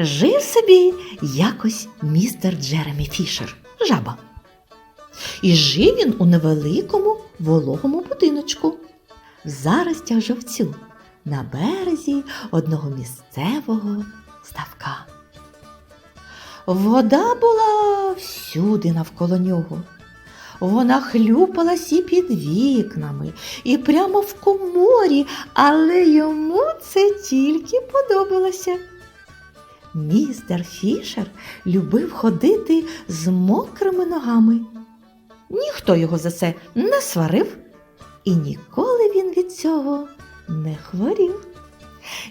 Жив собі якось містер Джеремі Фішер, жаба. І жив він у невеликому вологому будиночку, в заростях жовцю, на березі одного місцевого ставка. Вода була всюди навколо нього. Вона хлюпалась і під вікнами, і прямо в коморі, але йому це тільки подобалося. Містер Фішер любив ходити з мокрими ногами. Ніхто його за це не сварив, і ніколи він від цього не хворів.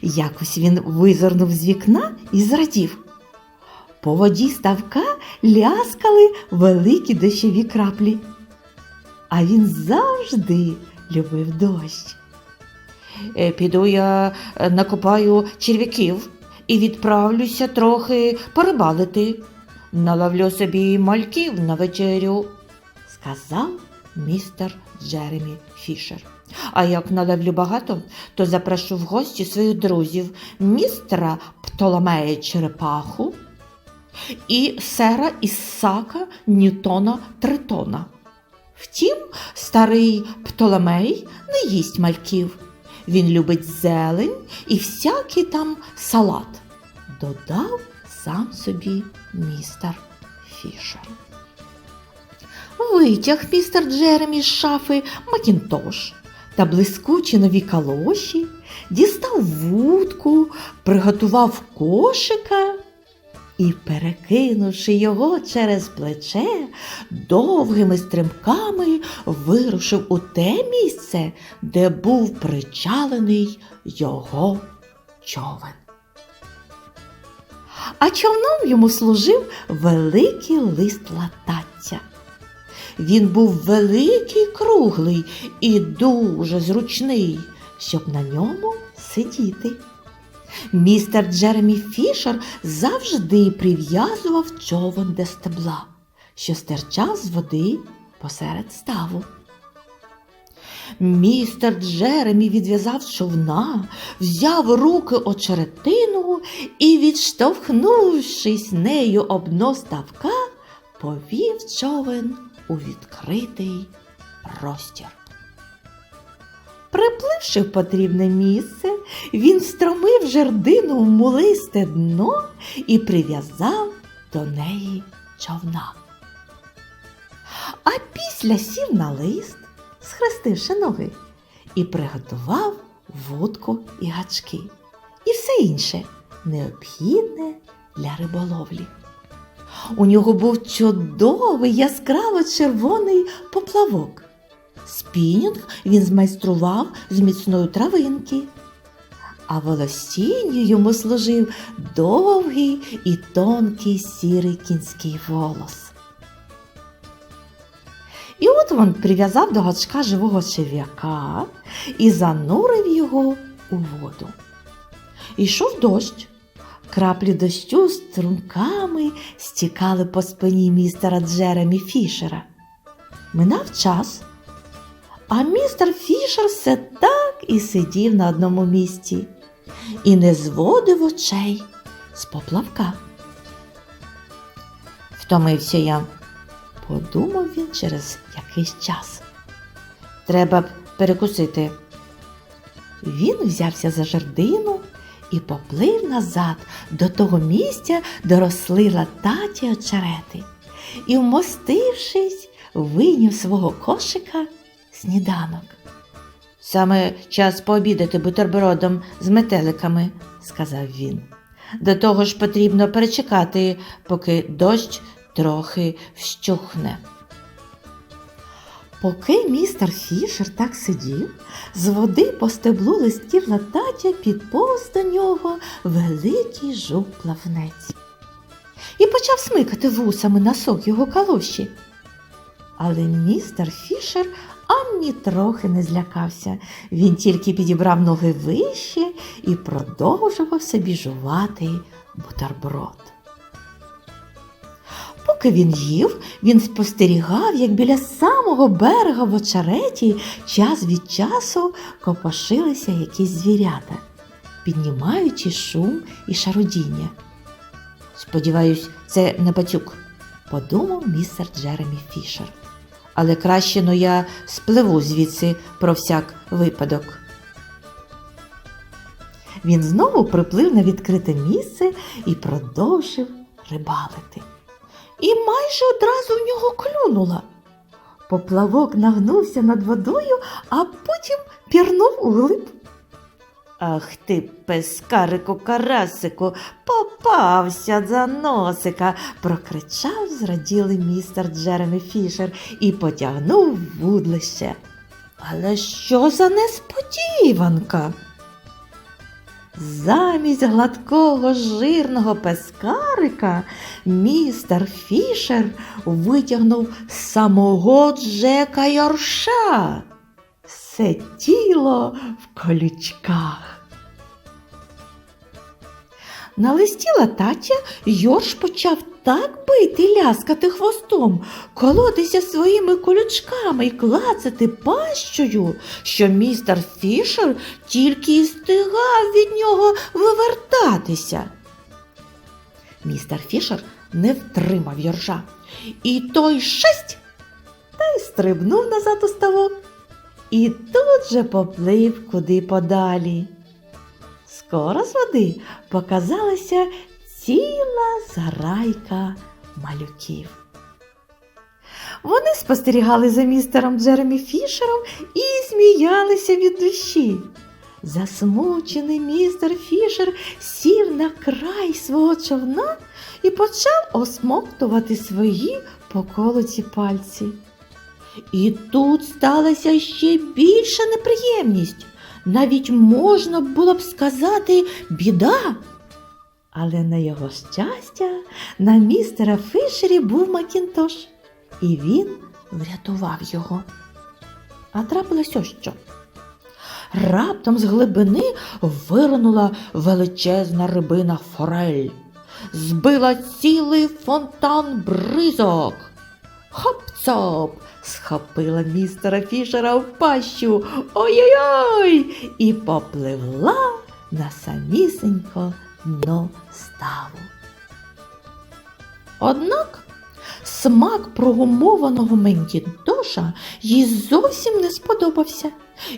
Якось він визирнув з вікна і зрадів. По воді ставка ляскали великі дощові краплі. А він завжди любив дощ. «Е, Піду я е, накопаю черв'яків і відправлюся трохи порибалити. Наловлю собі мальків на вечерю, сказав містер Джеремі Фішер. А як наловлю багато, то запрошу в гості своїх друзів містера Птоломея Черепаху і сера Ісака Ньютона Тритона. Втім, старий Птоломей не їсть мальків. Він любить зелень і всякий там салат, додав сам собі містер Фішер. Витяг містер Джеремі з шафи Макінтош та блискучі нові калоші, дістав вудку, приготував кошика і, перекинувши його через плече, довгими стрибками вирушив у те місце, де був причалений його човен. А човном йому служив великий лист латаття. Він був великий, круглий і дуже зручний, щоб на ньому сидіти. Містер Джеремі Фішер завжди прив'язував човен до стебла, що стирчав з води посеред ставу. Містер Джеремі відв'язав човна, взяв руки очеретину і, відштовхнувшись нею об дно ставка, повів човен у відкритий простір. Припливши в потрібне місце, він стромив жердину в мулисте дно і прив'язав до неї човна. А після сів на лист, схрестивши ноги, і приготував вудку і гачки, і все інше необхідне для риболовлі. У нього був чудовий яскраво червоний поплавок. Спінінг він змайстрував з міцної травинки, а волосінню йому служив довгий і тонкий сірий кінський волос. І от він прив'язав до гачка живого черв'яка і занурив його у воду. Ішов дощ. Краплі дощу струмками стікали по спині містера Джеремі Фішера. Минав час, а містер Фішер все так і сидів на одному місці і не зводив очей з поплавка. Втомився я, подумав він через якийсь час. Треба б перекусити. Він взявся за жердину і поплив назад до того місця, де росли лататі очерети, і, вмостившись, вийняв свого кошика сніданок. Саме час пообідати бутербродом з метеликами, сказав він. До того ж потрібно перечекати, поки дощ трохи вщухне. Поки містер Фішер так сидів, з води по стеблу листів латаття підповз до нього великий жук-плавнець і почав смикати вусами носок його калоші. Але містер Фішер ані трохи не злякався. Він тільки підібрав ноги вище і продовжував собі жувати бутерброд. Поки він їв, він спостерігав, як біля самого берега в очереті час від часу копошилися якісь звірята, піднімаючи шум і шарудіння. Сподіваюсь, це не пацюк, подумав містер Джеремі Фішер. Але краще но я спливу звідси про всяк випадок. Він знову приплив на відкрите місце і продовжив рибалити. І майже одразу в нього клюнула. Поплавок нагнувся над водою, а потім пірнув углиб. Ах ти, пескарику карасику, попався за носика, прокричав зраділий містер Джеремі Фішер і потягнув вудлище. Але що за несподіванка? Замість гладкого жирного пескарика містер Фішер витягнув самого Джека Йорша. Все тіло в колючках. На листі латаття Йорш почав так бити ляскати хвостом, колотися своїми колючками і клацати пащою, що містер Фішер тільки й стигав від нього вивертатися. Містер Фішер не втримав Йоржа, і той шесть та й стрибнув назад у ставок. І тут же поплив куди подалі. Скоро з води показалася ціла зграйка малюків. Вони спостерігали за містером Джеремі Фішером і сміялися від душі. Засмучений містер Фішер сів на край свого човна і почав осмоктувати свої поколоті пальці. І тут сталася ще більша неприємність. Навіть можна було б сказати біда. Але на його щастя, на містера Фішері був Макінтош, і він врятував його. А трапилось ось що. Раптом з глибини виринула величезна рибина форель, збила цілий фонтан бризок. Хоп-цоп! схопила містера Фішера в пащу. Ой-ой-ой! І попливла на самісенько дно ставу. Однак смак прогумованого Мендідоша їй зовсім не сподобався,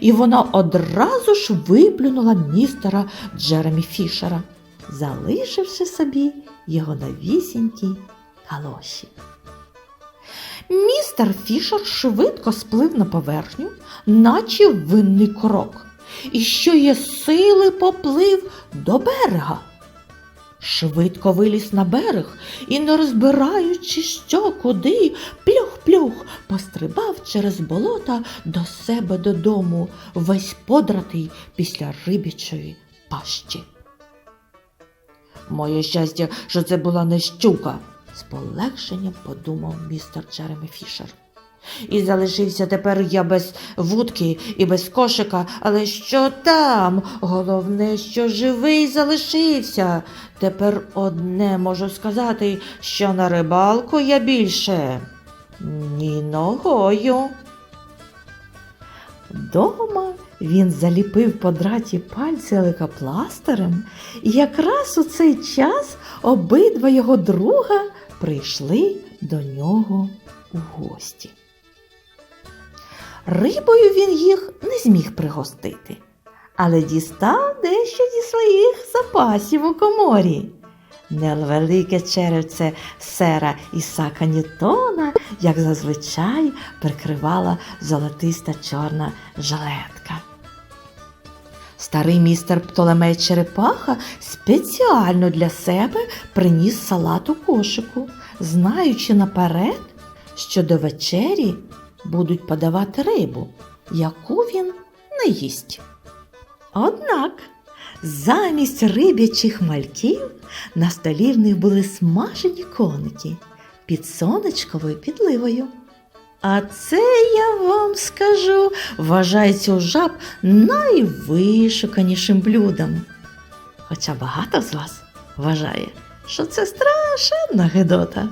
і вона одразу ж виплюнула містера Джеремі Фішера, залишивши собі його новісінький калоші. Містер Фішер швидко сплив на поверхню, наче винний крок, і що є сили поплив до берега. Швидко виліз на берег і, не розбираючи, що куди, плюх-плюх пострибав через болота до себе додому, весь подратий після рибічої пащі. Моє щастя, що це була не щука, з полегшенням подумав містер Джеремі Фішер. І залишився тепер я без вудки і без кошика, але що там? Головне, що живий залишився. Тепер одне можу сказати, що на рибалку я більше ні ногою. Дома він заліпив по драті пальці лейкопластирем, і якраз у цей час обидва його друга прийшли до нього у гості. Рибою він їх не зміг пригостити, але дістав дещо зі своїх запасів у коморі. Невелике черевце сера Ісака Ньютона, як зазвичай, прикривала золотиста чорна жилетка. Старий містер Птолемей Черепаха спеціально для себе приніс салат у кошику, знаючи наперед, що до вечері будуть подавати рибу, яку він не їсть. Однак замість риб'ячих мальків на столі в них були смажені коники під сонечковою підливою. А це я вам скажу, вважається у жаб найвишуканішим блюдом. Хоча багато з вас вважає, що це страшенна гидота.